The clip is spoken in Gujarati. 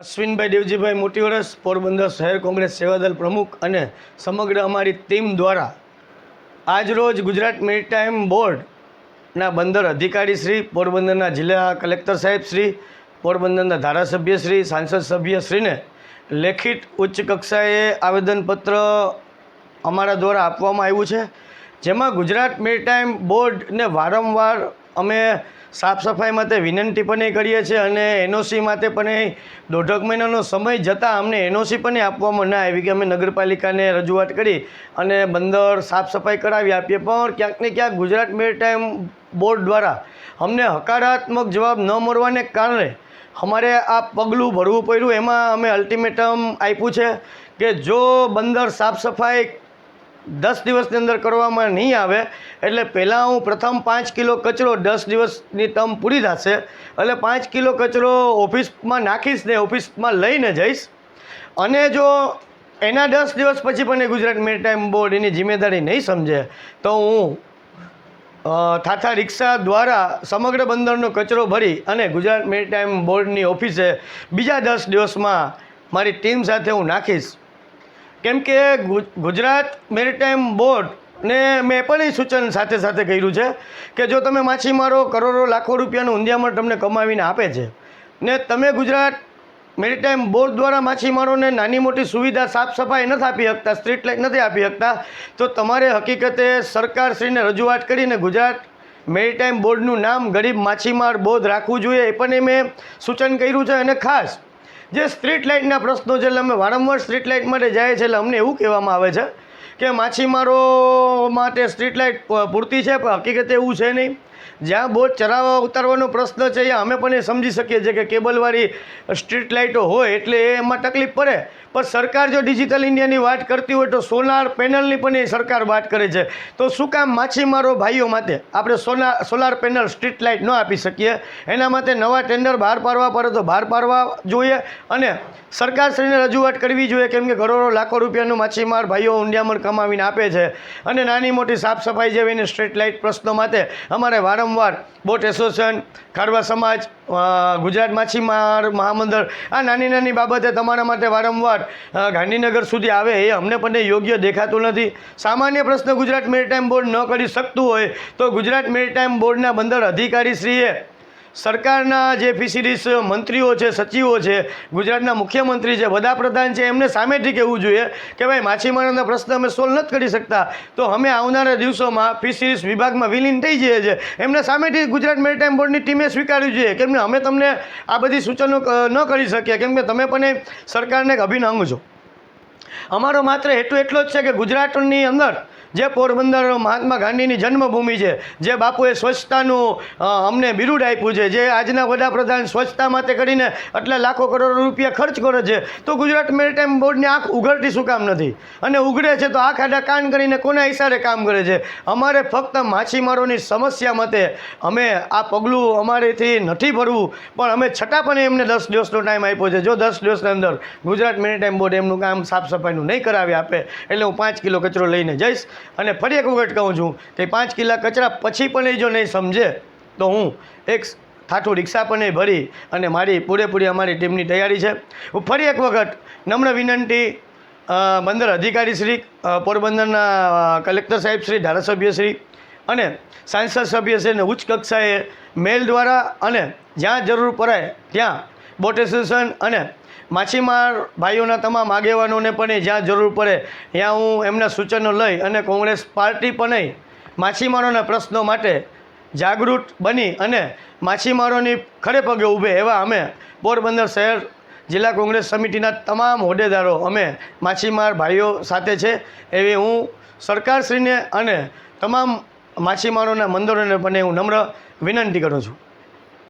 અશ્વિનભાઈ દેવજીભાઈ મોટી વર્ષ પોરબંદર શહેર કોંગ્રેસ સેવાદળ પ્રમુખ અને સમગ્ર અમારી ટીમ દ્વારા આજરોજ ગુજરાત મેરીટાઈમ બોર્ડના બંદર અધિકારી શ્રી, પોરબંદરના જિલ્લા કલેક્ટર સાહેબ શ્રી, પોરબંદરના ધારાસભ્ય શ્રી, સાંસદ સભ્ય શ્રીને લેખિત ઉચ્ચ કક્ષાએ આવેદનપત્ર અમારા દ્વારા આપવામાં આવ્યું છે, જેમાં ગુજરાત મેરીટાઈમ બોર્ડને વારંવાર અમે સાફ સફાઈ માટે વિનંતી પણ કરીએ છીએ અને એનઓસી માટે પણ દોઢક મહિનાનો સમય જતાં અમને એનઓસી પણ આપવામાં ના આવી કે અમે નગરપાલિકાને રજૂઆત કરી અને બંદર સાફ સફાઈ કરાવી આપીએ. પણ ક્યાંક ને ક્યાંક ગુજરાત મેરીટાઈમ બોર્ડ દ્વારા અમને હકારાત્મક જવાબ ન મળવાને કારણે અમારે આ પગલું ભરવું પડ્યું. એમાં અમે અલ્ટિમેટમ આપ્યું છે કે જો બંદર સાફ સફાઈ દસ દિવસની અંદર કરવામાં નહીં આવે, એટલે પહેલાં હું પ્રથમ પાંચ કિલો કચરો દસ દિવસની ટર્મ પૂરી થશે. એટલે પાંચ કિલો કચરો ઓફિસમાં નાખીશ ને ઓફિસમાં લઈને જઈશ. અને જો એના દસ દિવસ પછી પણ એ ગુજરાત મેરીટાઈમ બોર્ડ એની જિમ્મેદારી નહીં સમજે, તો હું થાથા રિક્ષા દ્વારા સમગ્ર બંદરનો કચરો ભરી અને ગુજરાત મેરીટાઈમ બોર્ડની ઓફિસે બીજા દસ દિવસમાં મારી ટીમ સાથે હું નાખીશ. કેમ કે ગુજરાત મેરીટાઈમ બોર્ડ ને મેં પણ એ સૂચન સાથે સાથે કર્યું છે કે જો તમે માછીમારો કરોડો, લાખો રૂપિયાનું ઊંધિયામણ તમને કમાવીને આપે છે, ને તમે ગુજરાત મેરીટાઈમ બોર્ડ દ્વારા માછીમારોને નાની મોટી સુવિધા સાફ સફાઈ નથી આપી શકતા, સ્ટ્રીટ લાઇટ નથી આપી શકતા, તો તમારે હકીકતે સરકારશ્રીને રજૂઆત કરીને ગુજરાત મેરીટાઈમ બોર્ડનું નામ ગરીબ માછીમાર બોર્ડ રાખવું જોઈએ, એ પણ એ મેં સૂચન કર્યું છે અને ખાસ જે સ્ટ્રીટ લાઇટના પ્રશ્નો છે, એટલે અમે વારંવાર સ્ટ્રીટ લાઇટ માટે જાય છે, એટલે અમને એવું કહેવામાં આવે છે કે માછીમારો માટે સ્ટ્રીટ લાઇટ પૂરતી છે, પણ હકીકતે એવું છે નહીં. જ્યાં બોટ ચરાવવા ઉતારવાનો પ્રશ્ન છે, એ અમે પણ એ સમજી શકીએ છીએ કે કેબલવાળી સ્ટ્રીટ લાઇટો હોય એટલે એમાં તકલીફ પડે. પણ સરકાર જો ડિજિટલ ઇન્ડિયાની વાત કરતી હોય તો સોલાર પેનલની પણ એ સરકાર વાત કરે છે. તો શું કામ માછીમારો ભાઈઓ માટે આપણે solar solar panel street light ન આપી શકીએ? એના માટે નવા ટેન્ડર બહાર પાડવા પડે તો બહાર પાડવા જોઈએ. અને સરકારશ્રીને રજૂઆત કરવી જોઈએ કેમ કે કરોડો, લાખો રૂપિયાનું માછીમાર ભાઈઓ ઊંડિયામણ કમાવીને આપે છે. અને નાની મોટી સાફ સફાઈ જેવીને સ્ટ્રીટ લાઇટ પ્રશ્નો માટે અમારે વારંવાર બોટ એસોસિએશન, ખારવા સમાજ ગુજરાત માછીમાર મહામંડળ, આ નાની નાની બાબતે તમારા માટે વારંવાર ગાંધીનગર સુધી આવે એ અમને પણ યોગ્ય દેખાતું નથી. સામાન્ય પ્રશ્ન ગુજરાત મેરીટાઈમ બોર્ડ ન કરી શકતું હોય તો ગુજરાત મેરીટાઈમ બોર્ડના બંદર અધિકારીશ્રીએ સરકારના જે ફિશરીઝ મંત્રીઓ છે, સચિવો છે, ગુજરાતના મુખ્યમંત્રી છે, વડાપ્રધાન છે, એમને સામેથી કહેવું જોઈએ કે ભાઈ, માછીમારોના પ્રશ્ન અમે સોલ્વ નથી કરી શકતા. તો અમે આવનારા દિવસોમાં ફિશરીઝ વિભાગમાં વિલીન થઈ જઈએ છીએ. એમને સામેથી ગુજરાત મેરીટાઈમ બોર્ડની ટીમે સ્વીકાર્યું જોઈએ કેમ કે અમે તમને આ બધી સૂચનો ન કરી શકીએ. કેમ કે તમે પણ એ સરકારને એક અભિન્ન અંગ છો. અમારો માત્ર હેતુ એટલો જ છે કે ગુજરાતની અંદર જે પોરબંદર મહાત્મા ગાંધીની જન્મભૂમિ છે, જે બાપુએ સ્વચ્છતાનું અમને બિરુદ આપ્યું છે, જે આજના વડાપ્રધાન સ્વચ્છતા માટે કરીને આટલા લાખો કરોડ રૂપિયા ખર્ચ કરે છે, તો ગુજરાત મેરીટાઈમ બોર્ડની આંખ ઉઘડતી શું કામ નથી? અને ઉઘડે છે તો આંખ આડા કાન કરીને કોના ઈશારે કામ કરે છે? અમારે ફક્ત માછીમારોની સમસ્યા માટે અમે આ પગલું અમારેથી નથી ભરવું, પણ અમે છતાં પણ એમને દસ દિવસનો ટાઈમ આપ્યો છે. જો દસ દિવસની અંદર ગુજરાત મેરીટાઈમ બોર્ડ એમનું કામ સાફ સફાઈનું નહીં કરાવી આપે, એટલે હું પાંચ કિલો કચરો લઈને જઈશ. અને ફરી એક વખત કહું છું કે પાંચ કિલા કચરા પછી પણ એ જો નહીં સમજે, તો હું એક થાઠું રિક્ષા પણ એ ભરી અને મારી પૂરેપૂરી અમારી ટીમની તૈયારી છે. હું ફરી એક વખત નમ્ર વિનંતી બંદર અધિકારી શ્રી પોરબંદરના કલેક્ટર સાહેબ શ્રી, ધારાસભ્ય શ્રી અને સાંસદ સભ્ય છે ને ઉચ્ચ કક્ષાએ મેલ દ્વારા અને જ્યાં જરૂર પડાય ત્યાં બોટ એસોસિએશન અને માછીમાર ભાઈઓના તમામ આગેવાનોને પણ જ્યાં જરૂર પડે, ત્યાં હું એમના સૂચનો લઈ અને કોંગ્રેસ પાર્ટી પણ નહીં, માછીમારોના પ્રશ્નો માટે જાગૃત બની અને માછીમારોની ખડે પગે ઊભે એવા અમે પોરબંદર શહેર જિલ્લા કોંગ્રેસ સમિતિના તમામ હોદ્દેદારો અમે માછીમાર ભાઈઓ સાથે છે એવી હું સરકારશ્રીને અને તમામ માછીમારોના મંદિરોને પણ હું નમ્ર વિનંતી કરું છું.